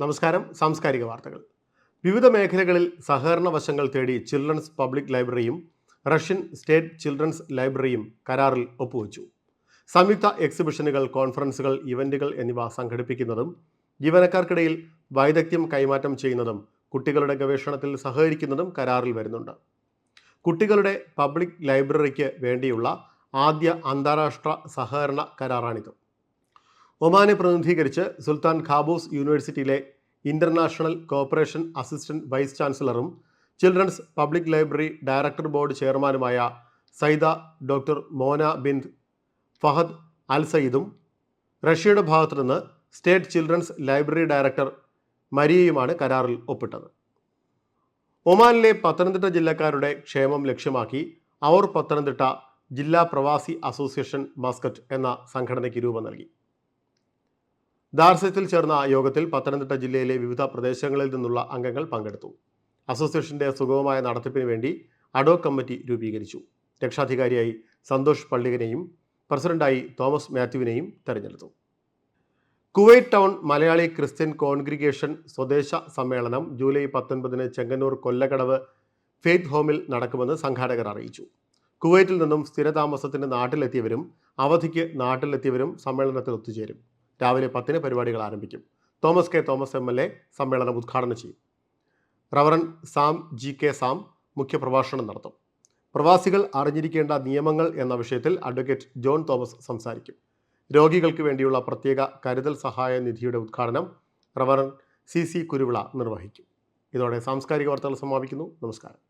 നമസ്കാരം. സാംസ്കാരിക വാർത്തകൾ. വിവിധ മേഖലകളിൽ സഹകരണ വശങ്ങൾ തേടി ചിൽഡ്രൻസ് പബ്ലിക് ലൈബ്രറിയും റഷ്യൻ സ്റ്റേറ്റ് ചിൽഡ്രൻസ് ലൈബ്രറിയും കരാറിൽ ഒപ്പുവച്ചു. സംയുക്ത എക്സിബിഷനുകൾ കോൺഫറൻസുകൾ ഇവന്റുകൾ എന്നിവ സംഘടിപ്പിക്കുന്നതും ജീവനക്കാർക്കിടയിൽ വൈദഗ്ധ്യം കൈമാറ്റം ചെയ്യുന്നതും കുട്ടികളുടെ ഗവേഷണത്തിൽ സഹകരിക്കുന്നതും കരാറിൽ വരുന്നുണ്ട്. കുട്ടികളുടെ പബ്ലിക് ലൈബ്രറിക്ക് വേണ്ടിയുള്ള ആദ്യ അന്താരാഷ്ട്ര സഹകരണ കരാറാണിത്. ഒമാനെ പ്രതിനിധീകരിച്ച് സുൽത്താൻ ഖാബൂസ് യൂണിവേഴ്സിറ്റിയിലെ international cooperation assistant vice ചാൻസലറും children's public library director board ചെയർമാനുമായ Sayyida doctor Mona bin Fahad Al സയ്യിദും റഷ്യയുടെ ഭാഗത്തുനിന്ന് സ്റ്റേറ്റ് ചിൽഡ്രൻസ് ലൈബ്രറി ഡയറക്ടർ മരിയയുമാണ് കരാറിൽ ഒപ്പിട്ടത്. ഒമാനിലെ പത്തനംതിട്ട ജില്ലക്കാരുടെ ക്ഷേമം ലക്ഷ്യമാക്കി അവർ പത്തനംതിട്ട ജില്ലാ പ്രവാസി അസോസിയേഷൻ മാസ്കറ്റ് എന്ന സംഘടനയ്ക്ക് രൂപം നൽകി. ദാർസത്തിൽ ചേർന്ന യോഗത്തിൽ പത്തനംതിട്ട ജില്ലയിലെ വിവിധ പ്രദേശങ്ങളിൽ നിന്നുള്ള അംഗങ്ങൾ പങ്കെടുത്തു. അസോസിയേഷന്റെ സുഗമമായ നടത്തിപ്പിന് വേണ്ടി അഡോ കമ്മിറ്റി രൂപീകരിച്ചു. രക്ഷാധികാരിയായി സന്തോഷ് പള്ളികനെയും പ്രസിഡന്റായി തോമസ് മാത്യുവിനെയും തെരഞ്ഞെടുത്തു. Kuwait town Malayali Christian congregation സ്വദേശ സമ്മേളനം ജൂലൈ പത്തൊൻപതിന് ചെങ്ങന്നൂർ കൊല്ലകടവ് ഫെയ്ത്ത് ഹോമിൽ നടക്കുമെന്ന് സംഘാടകർ അറിയിച്ചു. കുവൈറ്റിൽ നിന്നും സ്ഥിരതാമസത്തിന് നാട്ടിലെത്തിയവരും അവധിക്ക് നാട്ടിലെത്തിയവരും സമ്മേളനത്തിൽ ഒത്തുചേരും. രാവിലെ പത്തിന് പരിപാടികൾ ആരംഭിക്കും. Thomas K Thomas M L A സമ്മേളനം ഉദ്ഘാടനം ചെയ്യും. Reverend Sam G K Sam മുഖ്യപ്രഭാഷണം നടത്തും. പ്രവാസികൾ അറിഞ്ഞിരിക്കേണ്ട നിയമങ്ങൾ എന്ന വിഷയത്തിൽ അഡ്വക്കേറ്റ് ജോൺ തോമസ് സംസാരിക്കും. രോഗികൾക്ക് വേണ്ടിയുള്ള പ്രത്യേക കരുതൽ സഹായ നിധിയുടെ ഉദ്ഘാടനം റവറൻ സി സി കുരുവിള നിർവഹിക്കും. ഇതോടെ സാംസ്കാരിക വാർത്തകൾ സമാപിക്കുന്നു. നമസ്കാരം.